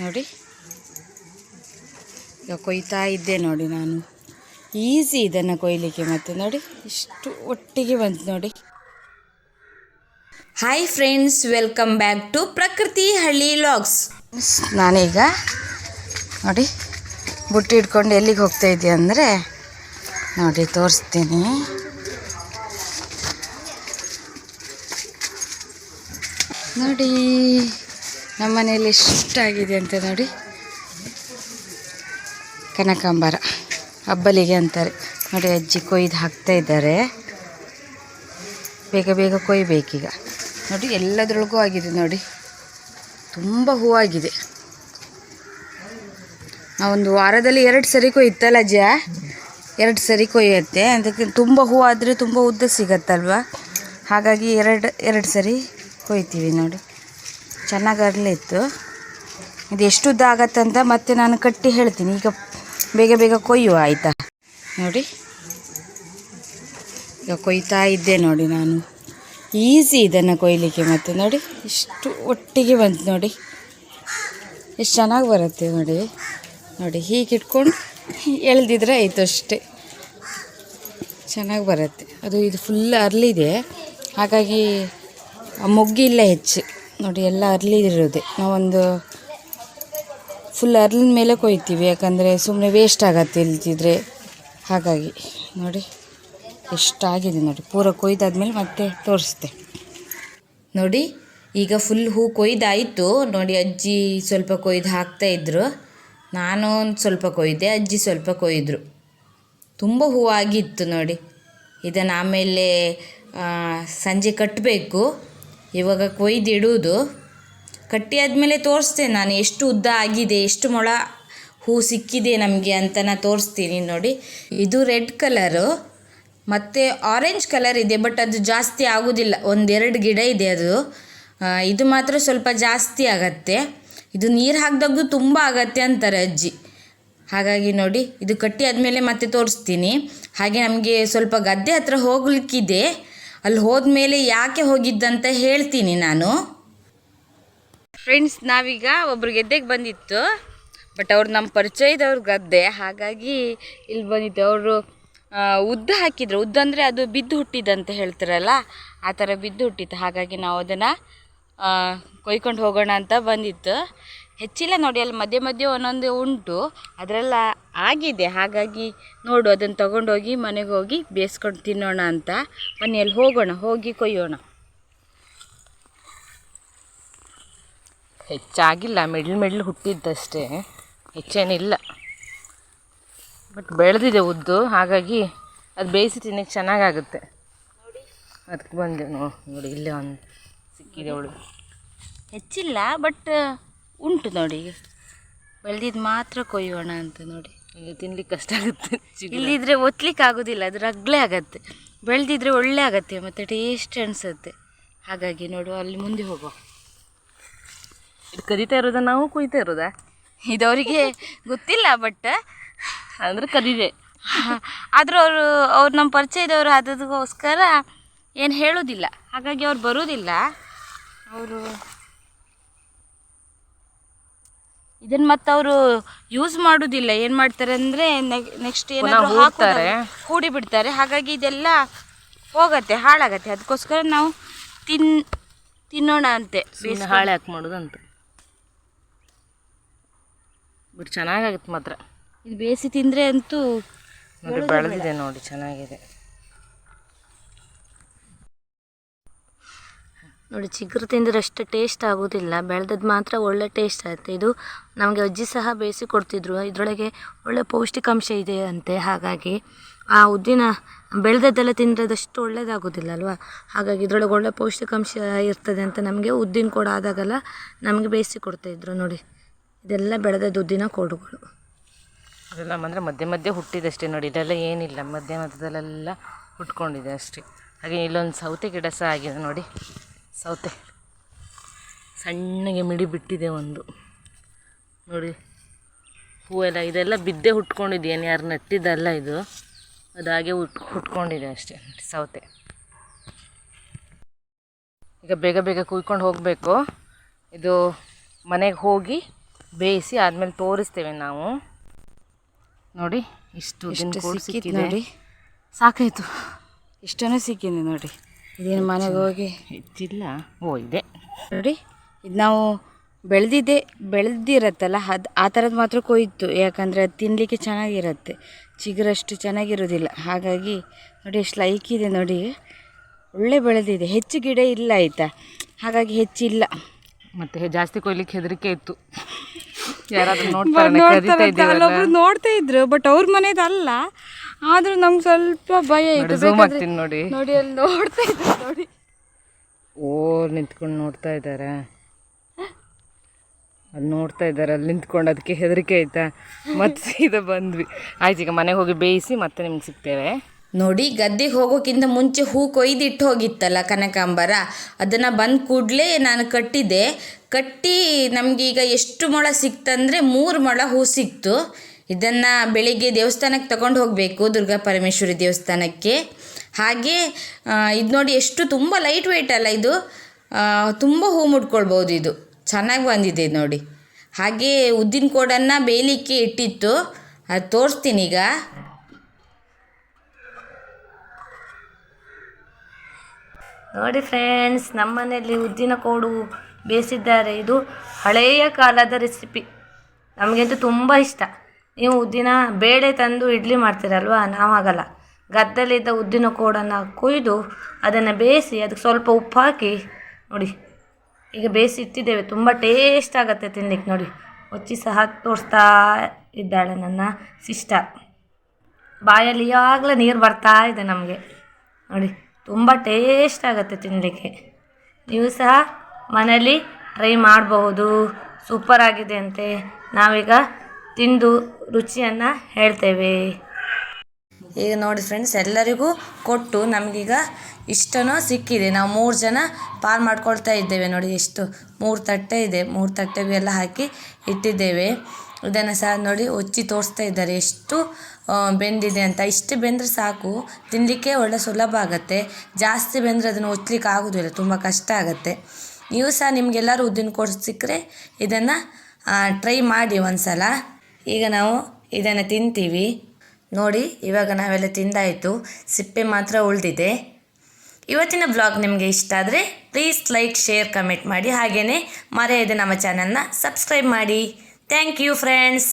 ನೋಡಿ. ಈಗ ಕೊಯ್ತಾ ಇದ್ದೆ ನೋಡಿ ನಾನು. ಈಸಿ ಇದನ್ನು ಕೊಯ್ಲಿಕ್ಕೆ ಮತ್ತೆ ನೋಡಿ, ಇಷ್ಟು ಒಟ್ಟಿಗೆ ಬಂತು ನೋಡಿ. Hi friends welcome back to Prakruti Halli logs ನಾನೀಗ ನೋಡಿ, ಬುಟ್ಟಿ ಇಟ್ಕೊಂಡು ಎಲ್ಲಿಗೆ ಹೋಗ್ತಾ ಇದ್ದೆ ಅಂದರೆ ನೋಡಿ ತೋರಿಸ್ತೀನಿ. ನೋಡಿ. ನಮ್ಮ ಎಷ್ಟಾಗಿದೆ ಅಂತ ನೋಡಿ. ಕನಕಾಂಬರ ಹಬ್ಬಲಿಗೆ ಅಂತಾರೆ. ನೋಡಿ ಅಜ್ಜಿ ಕೊಯ್ದು ಹಾಕ್ತಾ ಇದ್ದಾರೆ. ಬೇಗ ಬೇಗ ಕೊಯ್ಬೇಕೀಗ. ನೋಡಿ ಎಲ್ಲದ್ರೊಳಗೂ ಆಗಿದೆ ನೋಡಿ. ತುಂಬ ಹೂವಾಗಿದೆ. ಒಂದು ವಾರದಲ್ಲಿ ಎರಡು ಸರಿ ಕೊಯ್ತಲ್ಲ ಅಜ್ಜ? ಎರಡು ಸರಿ ಕೊಯ್ಯುತ್ತೆ. ಅದಕ್ಕೆ ತುಂಬ ಹೂವು ಆದರೆ ತುಂಬ ಉದ್ದ ಸಿಗತ್ತಲ್ವ? ಹಾಗಾಗಿ ಎರಡು ಎರಡು ಸರಿ ಕೊಯ್ತೀವಿ ನೋಡಿ. ಚೆನ್ನಾಗಿ ಅರಳಿತ್ತು ಇದು ಎಷ್ಟು ಉದ್ದ ಆಗತ್ತಂತ ಮತ್ತೆ ನಾನು ಕಟ್ಟಿ ಹೇಳ್ತೀನಿ. ಈಗ ಬೇಗ ಬೇಗ ಕೊಯ್ಯುವ ಆಯಿತಾ? ನೋಡಿ. ಈಗ ಕೊಯ್ತಾ ಇದ್ದೆ ನೋಡಿ ನಾನು. ಈಸಿ ಇದನ್ನು ಕೊಯ್ಲಿಕ್ಕೆ ಮತ್ತೆ ನೋಡಿ. ಇಷ್ಟು ಒಟ್ಟಿಗೆ ಬಂತು ನೋಡಿ. ಎಷ್ಟು ಚೆನ್ನಾಗಿ ಬರುತ್ತೆ ನೋಡಿ. ನೋಡಿ ಹೀಗೆ ಇಟ್ಕೊಂಡು ಎಳ್ದಿದ್ರೆ ಆಯಿತು ಅಷ್ಟೇ. ಚೆನ್ನಾಗಿ ಬರುತ್ತೆ. ಅದು ಇದು ಫುಲ್ ಅರಳಿದೆ ಹಾಗಾಗಿ ಮೊಗ್ಗಿಲ್ಲ ಹೆಚ್ಚು. ನೋಡಿ, ಎಲ್ಲ ಅರಳಿದಿರೋದೆ ನಾವೊಂದು ಫುಲ್ ಅರ್ಲಿನ ಮೇಲೆ ಕೊಯ್ತೀವಿ, ಯಾಕಂದರೆ ಸುಮ್ಮನೆ ವೇಸ್ಟ್ ಆಗತ್ತೆ ಇಲ್ದಿದ್ರೆ. ಹಾಗಾಗಿ, ನೋಡಿ, ಎಷ್ಟಾಗಿದೆ ನೋಡಿ. ಪೂರ ಕೊಯ್ದಾದ್ಮೇಲೆ ಮತ್ತೆ ತೋರಿಸ್ತೆ. ನೋಡಿ, ಈಗ ಫುಲ್ ಹೂ ಕೊಯ್ದಾಯಿತು. ನೋಡಿ, ಅಜ್ಜಿ ಸ್ವಲ್ಪ ಕೊಯ್ದು ಹಾಕ್ತಾ ಇದ್ರು. ನಾನು ಒಂದು ಸ್ವಲ್ಪ ಕೊಯ್ದೆ, ಅಜ್ಜಿ ಸ್ವಲ್ಪ ಕೊಯ್ದರು. ತುಂಬ ಹೂವಾಗಿತ್ತು ನೋಡಿ. ಇದನ್ನು ಆಮೇಲೆ ಸಂಜೆ ಕಟ್ಟಬೇಕು ಇವಾಗ ಕೊಯ್ದಿಡುವುದು ಕಟ್ಟಿ ಆದಮೇಲೆ ತೋರಿಸ್ತೇನೆ ನಾನು ಎಷ್ಟು ಉದ್ದ ಆಗಿದೆ, ಎಷ್ಟು ಮೊಳ ಹೂ ಸಿಕ್ಕಿದೆ ನಮಗೆ ಅಂತ ನಾನು ತೋರಿಸ್ತೀನಿ ನೋಡಿ. ಇದು ರೆಡ್ ಕಲರು, ಮತ್ತು ಆರೆಂಜ್ ಕಲರ್ ಇದೆ, ಬಟ್ ಅದು ಜಾಸ್ತಿ ಆಗೋದಿಲ್ಲ. ಒಂದೆರಡು ಗಿಡ ಇದೆ ಅದು. ಇದು ಮಾತ್ರ ಸ್ವಲ್ಪ ಜಾಸ್ತಿ ಆಗತ್ತೆ. ಇದು ನೀರು ಹಾಕಿದಾಗೂ ತುಂಬ ಆಗತ್ತೆ ಅಂತಾರೆ ಅಜ್ಜಿ. ಹಾಗಾಗಿ ನೋಡಿ, ಇದು ಕಟ್ಟಿ ಆದಮೇಲೆ ಮತ್ತೆ ತೋರಿಸ್ತೀನಿ. ಹಾಗೆ ನಮಗೆ ಸ್ವಲ್ಪ ಗದ್ದೆ ಹತ್ರ ಹೋಗ್ಲಿಕ್ಕಿದೆ. ಅಲ್ಲಿ ಹೋದ್ಮೇಲೆ ಯಾಕೆ ಹೋಗಿದ್ದಂತ ಹೇಳ್ತೀನಿ ನಾನು. ಫ್ರೆಂಡ್ಸ್ ನಾವೀಗ ಒಬ್ರು ಗೆದ್ದೆಗೆ ಬಂದಿತ್ತು. ಬಟ್ ಅವ್ರು ನಮ್ಮ ಪರಿಚಯದವ್ರ ಗದ್ದೆ. ಹಾಗಾಗಿ ಇಲ್ಲಿ ಬಂದಿತ್ತು ಅವರು ಉದ್ದ ಹಾಕಿದ್ರು. ಉದ್ದ ಅಂದರೆ ಅದು ಬಿದ್ದು ಹುಟ್ಟಿದಂತ ಹೇಳ್ತಾರಲ್ಲ, ಆ ಥರ ಬಿದ್ದು ಹುಟ್ಟಿತ್ತು. ಹಾಗಾಗಿ ನಾವು ಅದನ್ನು ಕೊಯ್ಕೊಂಡು ಹೋಗೋಣ ಅಂತ ಬಂದಿತ್ತು. ಹೆಚ್ಚಿಲ್ಲ ನೋಡಿ, ಅಲ್ಲಿ ಮಧ್ಯೆ ಮಧ್ಯೆ ಒಂದೊಂದು ಉಂಟು. ಅದರೆಲ್ಲ ಆಗಿದೆ. ಹಾಗಾಗಿ ನೋಡು, ಅದನ್ನು ತಗೊಂಡೋಗಿ ಮನೆಗೆ ಹೋಗಿ ಬೇಯಿಸ್ಕೊಂಡು ತಿನ್ನೋಣ ಅಂತ. ಮನೆಯಲ್ಲಿ ಹೋಗೋಣ, ಹೋಗಿ ಕೊಯ್ಯೋಣ. ಹೆಚ್ಚಾಗಿಲ್ಲ, ಮಿಡ್ಲು ಮಿಡ್ಲ್ ಹುಟ್ಟಿದ್ದಷ್ಟೇ. ಹೆಚ್ಚೇನಿಲ್ಲ. ಬಟ್ ಬೆಳೆದಿದೆ ಉದ್ದು, ಹಾಗಾಗಿ ಅದು ಬೇಯಿಸಿ ತಿನ್ನಕ್ಕೆ ಚೆನ್ನಾಗಾಗುತ್ತೆ. ಅದಕ್ಕೆ ಬಂದೆ ನೋಡಿ, ಇಲ್ಲೇ ಒಂದು ಸಿಕ್ಕಿದೆ ಅವಳು. ಹೆಚ್ಚಿಲ್ಲ ಬಟ್ ಉಂಟು ನೋಡಿ ಬೆಳೆದಿದ್ದು ಮಾತ್ರ ಕೊಯ್ಯೋಣ ಅಂತ ನೋಡಿ. ಈಗ ತಿನ್ಲಿಕ್ಕೆ ಕಷ್ಟ ಆಗುತ್ತೆ. ಇಲ್ಲಿದ್ರೆ ಒತ್ತಲಿಕ್ಕೆ ಆಗೋದಿಲ್ಲ ಅದು ರಗ್ಳೆ ಆಗತ್ತೆ. ಬೆಳೆದಿದ್ರೆ ಒಳ್ಳೆ ಆಗತ್ತೆ ಮತ್ತು ಟೇಸ್ಟ್ ಅನಿಸುತ್ತೆ. ಹಾಗಾಗಿ ನೋಡು ಅಲ್ಲಿ ಮುಂದೆ ಹೋಗುವ. ಇದು ಕದಿತಾ ಇರೋದಾ? ನಾವು ಕುಯ್ತಾ ಇರೋದಾ? ಅವರಿಗೆ ಗೊತ್ತಿಲ್ಲ ಬಟ್ ಅಂದರೆ ಕದಿದೆ. ಆದರೂ ಅವರು ಅವ್ರು ನಮ್ಮ ಪರಿಚಯದವರು ಆದದಕ್ಕೋಸ್ಕರ ಏನು ಹೇಳೋದಿಲ್ಲ. ಹಾಗಾಗಿ ಅವ್ರು ಬರೋದಿಲ್ಲ. ಅವರು ಇದನ್ನು ಮತ್ತೆ ಅವರು ಯೂಸ್ ಮಾಡೋದಿಲ್ಲ. ಏನು ಮಾಡ್ತಾರೆ ಅಂದ್ರೆ ನೆಕ್ಸ್ಟ್ ಏನಾದರೂ ಹಾಕ್ತಾರೆ ಕೂಡಿ ಬಿಡ್ತಾರೆ. ಹಾಗಾಗಿ ಇದೆಲ್ಲ ಹೋಗತ್ತೆ ಹಾಳಾಗತ್ತೆ. ಅದಕ್ಕೋಸ್ಕರ ನಾವು ತಿನ್ ತಿನ್ನೋಣ ಅಂತೆ ಹಾಳೆ ಹಾಕಿ ಮಾಡೋದಂತ ಅಂತ ಬಟ್ ಚೆನ್ನಾಗಾಗುತ್ತೆ ಮಾತ್ರ. ಇದು ಬೇಯಿಸಿ ತಿಂದರೆ ಅಂತೂ ಬೆಳೆದಿದೆ ನೋಡಿ ಚೆನ್ನಾಗಿದೆ. ನೋಡಿ, ಚಿಗುರು ತಿಂದರೆ ಅಷ್ಟು ಟೇಸ್ಟ್ ಆಗೋದಿಲ್ಲ. ಬೆಳೆದದ್ದು ಮಾತ್ರ ಒಳ್ಳೆ ಟೇಸ್ಟ್ ಆಗುತ್ತೆ. ಇದು ನಮಗೆ ಅಜ್ಜಿ ಸಹ ಬೇಯಿಸಿ ಕೊಡ್ತಿದ್ರು ಇದರೊಳಗೆ ಒಳ್ಳೆ ಪೌಷ್ಟಿಕಾಂಶ ಇದೆ ಅಂತೆ. ಹಾಗಾಗಿ ಆ ಉದ್ದಿನ ಬೆಳೆದದ್ದೆಲ್ಲ ತಿಂದರೆ ಅದಷ್ಟು ಒಳ್ಳೆಯದಾಗೋದಿಲ್ಲ ಅಲ್ವಾ? ಹಾಗಾಗಿ ಇದರೊಳಗೆ ಒಳ್ಳೆ ಪೌಷ್ಟಿಕಾಂಶ ಇರ್ತದೆ ಅಂತ ನಮಗೆ ಉದ್ದಿನ ಕೊಡ ಆದಾಗೆಲ್ಲ ನಮಗೆ ಬೇಯಿಸಿ ಕೊಡ್ತಾಯಿದ್ರು ನೋಡಿ. ಇದೆಲ್ಲ ಬೆಳೆದದ್ದು ಉದ್ದಿನ ಕೋಡುಗಳು. ಅದೆಲ್ಲ ಅಂದರೆ ಮಧ್ಯೆ ಮಧ್ಯೆ ಹುಟ್ಟಿದಷ್ಟೇ ನೋಡಿ. ಇದೆಲ್ಲ ಏನಿಲ್ಲ. ಮಧ್ಯ ಮಧ್ಯದಲ್ಲೆಲ್ಲ ಹುಟ್ಕೊಂಡಿದೆ ಅಷ್ಟೇ. ಹಾಗೆ ಇಲ್ಲೊಂದು ಸೌತೆ ಗಿಡ ಸಹ ಆಗಿದೆ ನೋಡಿ. ಸೌತೆ. ಸಣ್ಣಗೆ ಮಿಡಿ ಬಿಟ್ಟಿದೆ ಒಂದು. ನೋಡಿ ಹೂವೆಲ್ಲ ಇದೆಲ್ಲ ಬಿದ್ದೆ ಹುಟ್ಕೊಂಡಿದೆಯೇನು ಯಾರು ನಟ್ಟಿದ್ದಲ್ಲ ಇದು. ಅದು ಹಾಗೆ ಹುಟ್ ಹುಟ್ಕೊಂಡಿದೆ ಅಷ್ಟೇ ಸೌತೆ. ಈಗ ಬೇಗ ಬೇಗ ಕುಯ್ಕೊಂಡು ಹೋಗಬೇಕು. ಇದು ಮನೆಗೆ ಹೋಗಿ ಬೇಯಿಸಿ ಆದಮೇಲೆ ತೋರಿಸ್ತೇವೆ ನಾವು. ನೋಡಿ ಇಷ್ಟು ನೋಡಿ. ಸಾಕಾಯಿತು. ಇಷ್ಟನ್ನು ಸಿಕ್ಕಿದೆ ನೋಡಿ. ಇದೇನು ಮನೆಗೆ ಹೋಗಿ? ಹೆಚ್ಚಿಲ್ಲ. ಓ ಇದೆ. ನೋಡಿ ಇದು ನಾವು ಬೆಳೆದಿದ್ದೆ ಬೆಳೆದಿರತ್ತಲ್ಲ ಅದು ಆ ಥರದ್ದು ಮಾತ್ರ ಕೊಯ್ತು. ಯಾಕಂದರೆ ಅದು ತಿನ್ನಲಿಕ್ಕೆ ಚೆನ್ನಾಗಿರುತ್ತೆ. ಚಿಗುರಷ್ಟು ಚೆನ್ನಾಗಿರೋದಿಲ್ಲ. ಹಾಗಾಗಿ ನೋಡಿ ಎಷ್ಟು ಲೈಕ್ ಇದೆ ನೋಡಿ. ಒಳ್ಳೆ ಬೆಳೆದಿದೆ. ಹೆಚ್ಚು ಗಿಡ ಇಲ್ಲ ಆಯಿತಾ? ಹಾಗಾಗಿ ಹೆಚ್ಚಿಲ್ಲ. ಮತ್ತೆ ಜಾಸ್ತಿ ಕೊಯ್ಲಿಕ್ಕೆ ಹೆದರಿಕೆ ಇತ್ತು. ಯಾರಾದರೂ ನೋಡ್ತಾರೆ ನೋಡ್ತಾ ಇದ್ರು ಬಟ್ ಅವ್ರ ಮನೇದಲ್ಲ. ಅಲ್ಲ ಆದ್ರೂ ನಮ್ಗೆ ಸ್ವಲ್ಪ ಭಯ ಇದೆ ಝೂಮ್ ಬೇಕಾದ್ರೆ- ಆಗ್ತೀನಿ ನೋಡಿ. ನೋಡಿ ಅಲ್ಲಿ ನೋಡ್ತಾ ಇದ್ದಾರೆ ನೋಡಿ. ಓ ನಿಂತ್ಕೊಂಡು ನೋಡ್ತಾ ಇದ್ದಾರೆ ಅಲ್ಲಿ ನೋಡ್ತಾ ಇದ್ದಾರೆ ಅಲ್ಲಿ ನಿಂತ್ಕೊಂಡು ಅದಕ್ಕೆ ಹೆದರಿಕೆ ಆಯ್ತಾ ಮತ್ತೆ ಸೀದಾ ಬಂದ್ವಿ. ಆಯ್ತು ಈಗ ಮನೆಗೆ ಹೋಗಿ ಬೇಯಿಸಿ ಮತ್ತೆ ನಿಮ್ಗೆ ಸಿಗ್ತೇವೆ. ನೋಡಿ ಗದ್ದೆಗೆ ಹೋಗೋಕ್ಕಿಂತ ಮುಂಚೆ ಹೂ ಕೊಯ್ದಿಟ್ಟು ಹೋಗಿತ್ತಲ್ಲ ಕನಕಾಂಬರ? ಅದನ್ನು ಬಂದ ಕೂಡಲೇ ನಾನು ಕಟ್ಟಿದೆ ಕಟ್ಟಿ ನಮಗೆ ಈಗ ಎಷ್ಟು ಮೊಳ ಸಿಕ್ತಂದರೆ ಮೂರು ಮೊಳ ಹೂ ಸಿಕ್ತು. ಇದನ್ನು ಬೆಳಿಗ್ಗೆ ದೇವಸ್ಥಾನಕ್ಕೆ ತಗೊಂಡು ಹೋಗಬೇಕು, ದುರ್ಗಾ ಪರಮೇಶ್ವರಿ ದೇವಸ್ಥಾನಕ್ಕೆ. ಹಾಗೆ ಇದು ನೋಡಿ ಎಷ್ಟು ತುಂಬ ಲೈಟ್ ವೆಯ್ಟ್ ಅಲ್ಲ ಇದು. ತುಂಬ ಹೂ ಮುಟ್ಕೊಳ್ಬೋದು ಇದು. ಚೆನ್ನಾಗಿ ಬಂದಿದೆ ನೋಡಿ. ಹಾಗೆ ಉದ್ದಿನ ಕೋಡನ್ನು ಬೇಯಲಿಕ್ಕೆ ಇಟ್ಟಿತ್ತು. ಅದು ತೋರಿಸ್ತೀನಿ ಈಗ. ನೋಡಿ ಫ್ರೆಂಡ್ಸ್ ನಮ್ಮ ಮನೆಯಲ್ಲಿ ಉದ್ದಿನ ಕೋಡು ಬೇಯಿಸಿದ್ದಾರೆ. ಇದು ಹಳೆಯ ಕಾಲದ ರೆಸಿಪಿ. ನಮಗಂತೂ ತುಂಬ ಇಷ್ಟ. ನೀವು ಉದ್ದಿನ ಬೇಳೆ ತಂದು ಇಡ್ಲಿ ಮಾಡ್ತೀರಲ್ವ? ನಾವು ಆಗಲ್ಲ ಗದ್ದಲಿದ್ದ ಉದ್ದಿನ ಕೋಡನ್ನು ಕೊಯ್ದು ಅದನ್ನು ಬೇಯಿಸಿ ಅದಕ್ಕೆ ಸ್ವಲ್ಪ ಉಪ್ಪು ಹಾಕಿ ನೋಡಿ. ಈಗ ಬೇಯಿಸಿ ಇಟ್ಟಿದ್ದೇವೆ. ತುಂಬ ಟೇಸ್ಟ್ ಆಗುತ್ತೆ ತಿನ್ಲಿಕ್ಕೆ ನೋಡಿ. ಹೊಚ್ಚಿ ಸಹ ತೋರಿಸ್ತಾ ಇದ್ದಾಳೆ ನನ್ನ ಸಿಸ್ಟರ್ ಬಾಯಲ್ಲಿ ಯಾವಾಗಲೂ ನೀರು ಬರ್ತಾ ಇದೆ ನಮಗೆ. ನೋಡಿ, ತುಂಬ ಟೇಸ್ಟ್ ಆಗುತ್ತೆ ತಿನ್ನಲಿಕ್ಕೆ ನೀವು ಸಹ ಮನೇಲಿ ಟ್ರೈ ಮಾಡಬಹುದು. ಸೂಪರ್ ಆಗಿದೆ ಅಂತೆ. ನಾವೀಗ ತಿಂದು ರುಚಿಯನ್ನು ಹೇಳ್ತೇವೆ. ಈಗ ನೋಡಿ ಫ್ರೆಂಡ್ಸ್ ಎಲ್ಲರಿಗೂ ಕೊಟ್ಟು ನಮಗೀಗ ಇಷ್ಟನೂ ಸಿಕ್ಕಿದೆ. ನಾವು ಮೂರು ಜನ ಪಾರು ಮಾಡ್ಕೊಳ್ತಾ ಇದ್ದೇವೆ ನೋಡಿ, ಎಷ್ಟು ಮೂರು ತಟ್ಟೆ ಇದೆ. ಮೂರು ತಟ್ಟೆಗೂ ಎಲ್ಲ ಹಾಕಿ ಇಟ್ಟಿದ್ದೇವೆ. ಇದನ್ನು ಸಹ ನೋಡಿ ಒಚ್ಚಿ ತೋರಿಸ್ತಾ ಇದ್ದಾರೆ. ಎಷ್ಟು ಬೆಂದಿದೆ ಅಂತ. ಇಷ್ಟು ಬೆಂದರೆ ಸಾಕು ತಿನ್ನಲಿಕ್ಕೆ ಒಳ್ಳೆ ಸುಲಭ ಆಗುತ್ತೆ. ಜಾಸ್ತಿ ಬೆಂದರೆ ಅದನ್ನು ಒಚ್ಚಲಿಕ್ಕೆ ಆಗೋದಿಲ್ಲ, ತುಂಬ ಕಷ್ಟ ಆಗುತ್ತೆ. ನೀವು ಸಹ ನಿಮಗೆಲ್ಲರೂ ಉದ್ದಿನ ಕೋಡು ಸಿಕ್ಕರೆ ಇದನ್ನು ಟ್ರೈ ಮಾಡಿ ಒಂದು ಸಲ ಈಗ ನಾವು ಇದನ್ನು ತಿಂತೀವಿ. ನೋಡಿ, ಇವಾಗ ನಾವೆಲ್ಲ ತಿಂದಾಯಿತು. ಸಿಪ್ಪೆ ಮಾತ್ರ ಉಳಿದಿದೆ. ಇವತ್ತಿನ ಬ್ಲಾಗ್ ನಿಮಗೆ ಇಷ್ಟ ಆದರೆ ಪ್ಲೀಸ್ ಲೈಕ್ ಶೇರ್ ಕಮೆಂಟ್ ಮಾಡಿ. ಹಾಗೆಯೇ ಮರೆಯದೆ ನಮ್ಮ ಚಾನಲ್ನ ಸಬ್ಸ್ಕ್ರೈಬ್ ಮಾಡಿ. Thank you friends